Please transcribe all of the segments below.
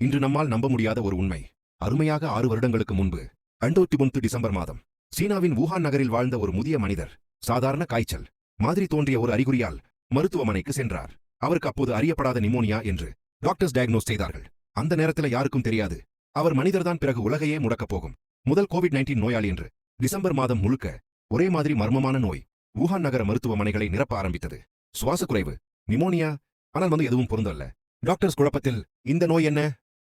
இன்று நம்மால் நம்ப முடியாத ஒரு உண்மை. அருமையாக ஆறு வருடங்களுக்கு முன்பு அண்டோத்தி ஒன்று டிசம்பர் மாதம் சீனாவின் வூஹான் நகரில் வாழ்ந்த ஒரு முதிய மனிதர் சாதாரண காய்ச்சல் மாதிரி தோன்றிய ஒரு அறிகுறியால் மருத்துவமனைக்கு சென்றார். அவருக்கு அப்போது அறியப்படாத நிமோனியா என்று டாக்டர்ஸ் டயக்னோஸ் செய்தார்கள். அந்த நேரத்துல யாருக்கும் தெரியாது. அவர் மனிதர்தான் பிறகு உலகையே முடக்கப் போகும். முதல் கோவிட் 19 நோயாளி என்று டிசம்பர் மாதம் முழுக்க ஒரே மாதிரி மர்மமான நோய் வூஹான் நகர மருத்துவமனைகளை நிரப்ப ஆரம்பித்தது. சுவாச குறைவு நிமோனியா ஆனால் வந்து எதுவும் பொருந்தல்ல. டாக்டர்ஸ் குழப்பத்தில் இந்த நோய் என்ன?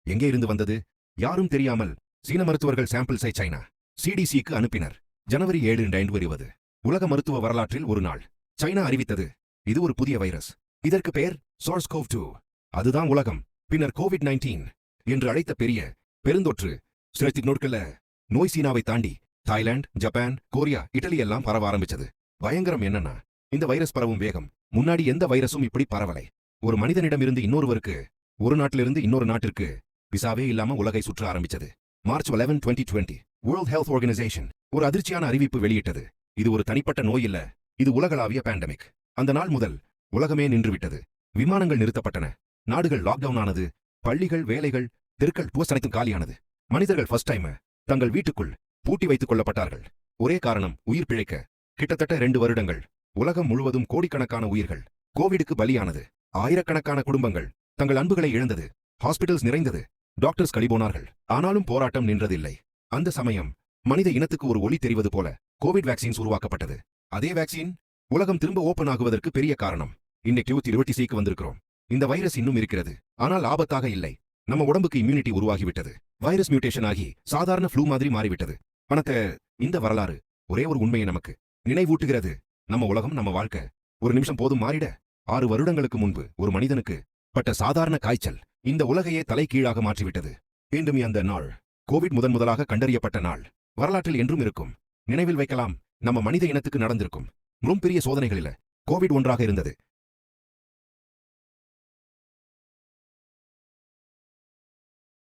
எங்கே இருந்து வந்தது? யாரும் தெரியாமல் சீன மருத்துவர்கள் சாம்பிள்ஸை சைனா சிடிசிக்கு அனுப்பினர். ஜனவரி ஏழு ஐந்து வருவது உலக மருத்துவ வரலாற்றில் ஒரு நாள். சைனா அறிவித்தது இது ஒரு புதிய வைரஸ். இதற்கு பெயர் சோர்ஸ்கோவ் டூ அதுதான் உலகம். பின்னர் கோவிட் 19 என்று அழைத்த பெரிய பெருந்தொற்று. சிலத்தி நோட்கள்ல நோய் சீனாவை தாண்டி தாய்லாந்து ஜப்பான் கொரியா இட்டலி எல்லாம் பரவ ஆரம்பிச்சது. பயங்கரம் என்னன்னா இந்த வைரஸ் பரவும் வேகம். முன்னாடி எந்த வைரஸும் இப்படி பரவலை. ஒரு மனிதனிடமிருந்து இன்னொருவருக்கு ஒரு நாட்டிலிருந்து இன்னொரு நாட்டிற்கு விசாவே இல்லாம உலகை சுற்ற ஆரம்பிச்சது. March 11 twenty twenty world health organisation ஒரு அதிர்ச்சியான அறிவிப்பு வெளியிட்டது. இது ஒரு தனிப்பட்ட நோய் இல்ல இது உலகளாவிய பேண்டமிக் அந்த நாள் முதல் உலகமே நின்றுவிட்டது. விமானங்கள் நிறுத்தப்பட்டன. நாடுகள் லாக்டவுன் ஆனது. பள்ளிகள் வேலைகள் தெருக்கள் பூஸ் அனைத்தும் காலியானது. மனிதர்கள் ஃபர்ஸ்ட் டைம் தங்கள் வீட்டுக்குள் பூட்டி வைத்துக் கொள்ளப்பட்டார்கள். ஒரே காரணம் உயிர் பிழைக்க. கிட்டத்தட்ட ரெண்டு வருடங்கள். உலகம் முழுவதும் கோடிக்கணக்கான உயிர்கள். கோவிடுக்கு பலியானது. ஆயிரக்கணக்கான குடும்பங்கள் தங்கள் அன்புகளை இழந்தது. ஹாஸ்பிடல்ஸ் நிறைந்தது. டாக்டர்ஸ் கழிபோனார்கள். ஆனாலும் போராட்டம் நின்றதில்லை. அந்த சமயம் மனித இனத்துக்கு ஒரு ஒளி தெரிவது போல கோவிட் வேக்சின்ஸ் உருவாக்கப்பட்டது. அதே வேக்சின் உலகம் திரும்ப ஓபன் ஆகுவதற்கு பெரிய காரணம். இன்னைக்கு இருபத்தி சிக்கு வந்திருக்கிறோம். இந்த வைரஸ் இன்னும் இருக்கிறது. ஆனால் ஆபத்தாக இல்லை. நம்ம உடம்புக்கு இம்யூனிட்டி உருவாகிவிட்டது. வைரஸ் மியூட்டேஷன் ஆகி சாதாரண ஃப்ளூ மாதிரி மாறிவிட்டது. பணத்தை இந்த வரலாறு ஒரே ஒரு உண்மையை நமக்கு நினைவூட்டுகிறது. நம்ம உலகம் நம்ம வாழ்க்கை ஒரு நிமிஷம் போதும் மாறிட. ஆறு வருடங்களுக்கு முன்பு ஒரு மனிதனுக்கு பட்ட சாதாரண காய்ச்சல் இந்த உலகையே தலைகீழாக மாற்றிவிட்டது. மீண்டும் அந்த நாள் கோவிட் முதன் முதலாக கண்டறியப்பட்ட நாள். வரலாற்றில் என்றும் இருக்கும். நினைவில் வைக்கலாம் நம்ம மனித இனத்துக்கு நடந்திருக்கும். முழும் பெரிய சோதனைகளில கோவிட் ஒன்றாக இருந்தது.